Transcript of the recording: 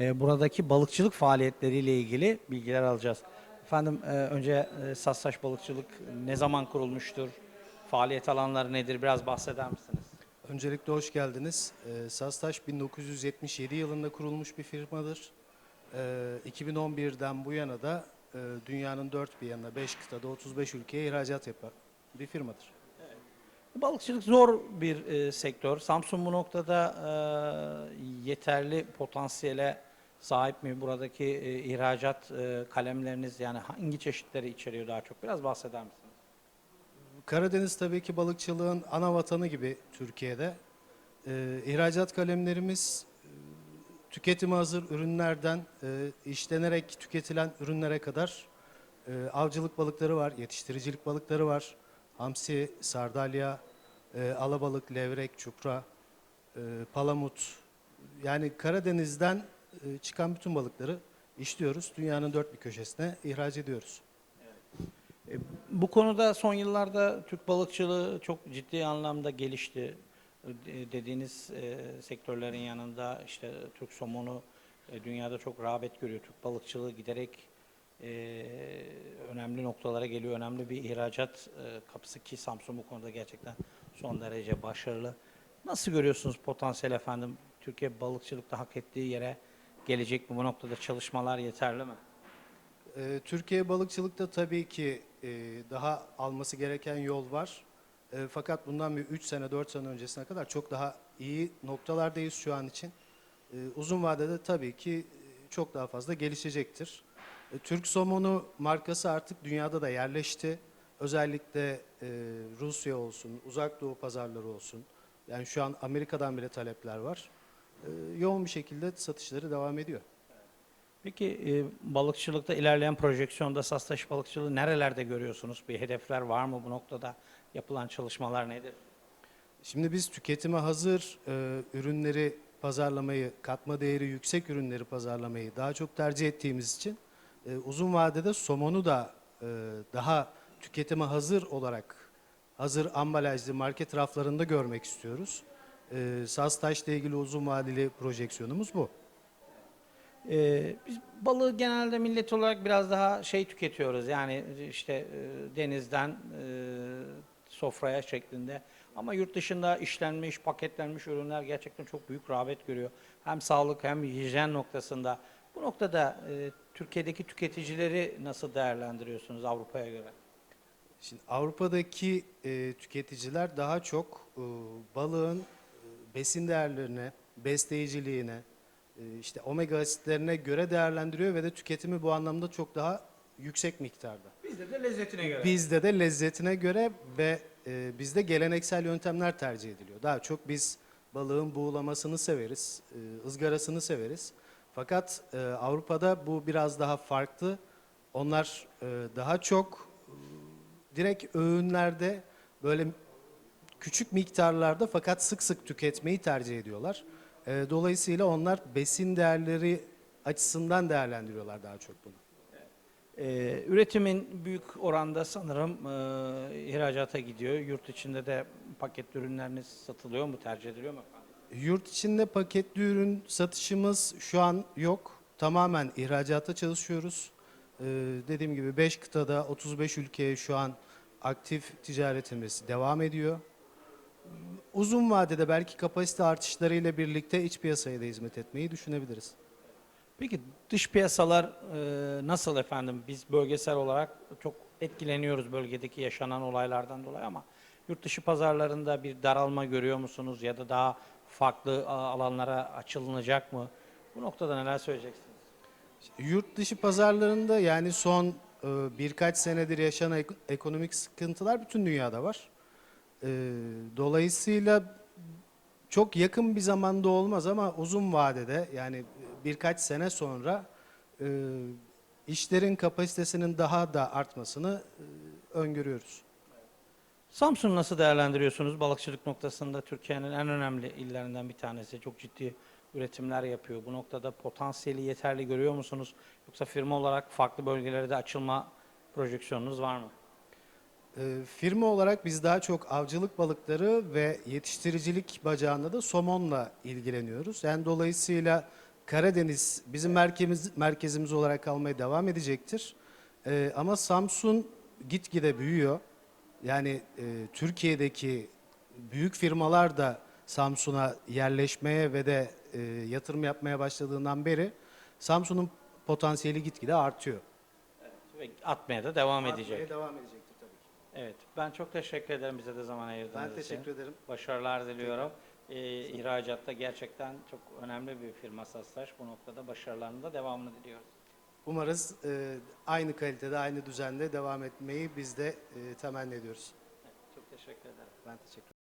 e, buradaki balıkçılık faaliyetleriyle ilgili bilgiler alacağız. Efendim e, önce e, Sassaş Balıkçılık ne zaman kurulmuştur? Faaliyet alanları nedir? Biraz bahseder misiniz? Öncelikle hoş geldiniz. Ee, Sastaş 1977 yılında kurulmuş bir firmadır. Ee, 2011'den bu yana da e, dünyanın dört bir yanına, 5 kıtada, 35 ülkeye ihracat yapan bir firmadır. Balıkçılık zor bir e, sektör. Samsun bu noktada e, yeterli potansiyele sahip mi? Buradaki e, ihracat e, kalemleriniz yani hangi çeşitleri içeriyor daha çok? Biraz bahseder misiniz? Karadeniz tabii ki balıkçılığın ana vatanı gibi Türkiye'de. Ee, ihracat kalemlerimiz e, tüketime hazır ürünlerden e, işlenerek tüketilen ürünlere kadar e, avcılık balıkları var, yetiştiricilik balıkları var. Hamsi, sardalya, e, alabalık, levrek, çupra, e, palamut. Yani Karadeniz'den e, çıkan bütün balıkları işliyoruz. Dünyanın dört bir köşesine ihraç ediyoruz. E, Bu konuda son yıllarda Türk balıkçılığı çok ciddi anlamda gelişti. E, Dediğiniz sektörlerin yanında işte Türk somonu dünyada çok rağbet görüyor. Türk balıkçılığı giderek önemli noktalara geliyor. Önemli bir ihracat kapısı ki Samsun bu konuda gerçekten son derece başarılı. Nasıl görüyorsunuz potansiyel efendim? Türkiye balıkçılıkta hak ettiği yere gelecek mi? Bu noktada çalışmalar yeterli mi? Ee, Türkiye balıkçılıkta tabii ki e, daha alması gereken yol var. E, fakat bundan bir 3 sene 4 sene öncesine kadar çok daha iyi noktalardayız şu an için. E, uzun vadede tabii ki e, çok daha fazla gelişecektir. Türk somonu markası artık dünyada da yerleşti. Özellikle e, Rusya olsun, uzak doğu pazarları olsun. Yani şu an Amerika'dan bile talepler var. E, yoğun bir şekilde satışları devam ediyor. Peki e, balıkçılıkta ilerleyen projeksiyonda Sastaş balıkçılığı nerelerde görüyorsunuz? Bir hedefler var mı bu noktada? Yapılan çalışmalar nedir? Şimdi biz tüketime hazır e, ürünleri pazarlamayı, katma değeri yüksek ürünleri pazarlamayı daha çok tercih ettiğimiz için e, uzun vadede somonu da e, daha tüketime hazır olarak hazır ambalajlı market raflarında görmek istiyoruz. E, Sastaş'la ilgili uzun vadeli projeksiyonumuz bu. E, biz balığı genelde millet olarak biraz daha şey tüketiyoruz. Yani işte e, denizden e, sofraya şeklinde. Ama yurt dışında işlenmiş, paketlenmiş ürünler gerçekten çok büyük rağbet görüyor. Hem sağlık hem hijyen noktasında. Bu noktada e, Türkiye'deki tüketicileri nasıl değerlendiriyorsunuz Avrupa'ya göre? Şimdi Avrupa'daki e, tüketiciler daha çok e, balığın besin değerlerine, besleyiciliğine, e, işte omega asitlerine göre değerlendiriyor ve de tüketimi bu anlamda çok daha yüksek miktarda. Bizde de lezzetine göre. Bizde de lezzetine göre ve e, bizde geleneksel yöntemler tercih ediliyor. Daha çok biz balığın buğulamasını severiz, e, ızgarasını severiz. Fakat e, Avrupa'da bu biraz daha farklı. Onlar e, daha çok e, direkt öğünlerde böyle küçük miktarlarda fakat sık sık tüketmeyi tercih ediyorlar. E, dolayısıyla onlar besin değerleri açısından değerlendiriyorlar daha çok bunu. Ee, üretimin büyük oranda sanırım e, ihracata gidiyor. Yurt içinde de paketli ürünleriniz satılıyor mu, tercih ediliyor mu efendim? Yurt içinde paketli ürün satışımız şu an yok. Tamamen ihracata çalışıyoruz. Ee, dediğim gibi 5 kıtada 35 ülkeye şu an aktif ticaretimiz devam ediyor. Uzun vadede belki kapasite artışlarıyla birlikte iç piyasaya da hizmet etmeyi düşünebiliriz. Peki dış piyasalar e, nasıl efendim? Biz bölgesel olarak çok etkileniyoruz bölgedeki yaşanan olaylardan dolayı ama yurt dışı pazarlarında bir daralma görüyor musunuz ya da daha farklı alanlara açılınacak mı? Bu noktada neler söyleyeceksiniz? Yurt dışı pazarlarında yani son e, birkaç senedir yaşanan ek- ekonomik sıkıntılar bütün dünyada var. E, dolayısıyla çok yakın bir zamanda olmaz ama uzun vadede yani birkaç sene sonra e, işlerin kapasitesinin daha da artmasını e, öngörüyoruz. Samsun'u nasıl değerlendiriyorsunuz? Balıkçılık noktasında Türkiye'nin en önemli illerinden bir tanesi. Çok ciddi üretimler yapıyor. Bu noktada potansiyeli yeterli görüyor musunuz? Yoksa firma olarak farklı bölgelere de açılma projeksiyonunuz var mı? E, firma olarak biz daha çok avcılık balıkları ve yetiştiricilik bacağında da somonla ilgileniyoruz. Yani dolayısıyla Karadeniz bizim merkezimiz, merkezimiz olarak kalmaya devam edecektir. E, ama Samsun gitgide büyüyor. Yani e, Türkiye'deki büyük firmalar da Samsun'a yerleşmeye ve de e, yatırım yapmaya başladığından beri Samsun'un potansiyeli gitgide artıyor. Ve atmaya da devam edecek. Artmaya devam edecektir tabii ki. Evet. Ben çok teşekkür ederim bize de zaman ayırdığınız Ben için. teşekkür ederim. Başarılar diliyorum. Ee, ihracatta gerçekten çok önemli bir firma Sastaş. Bu noktada başarılarının da devamını diliyoruz. Umarız e, aynı kalitede, aynı düzende devam etmeyi biz de e, temenni ediyoruz. Evet, çok teşekkür ederim. Ben teşekkür ederim.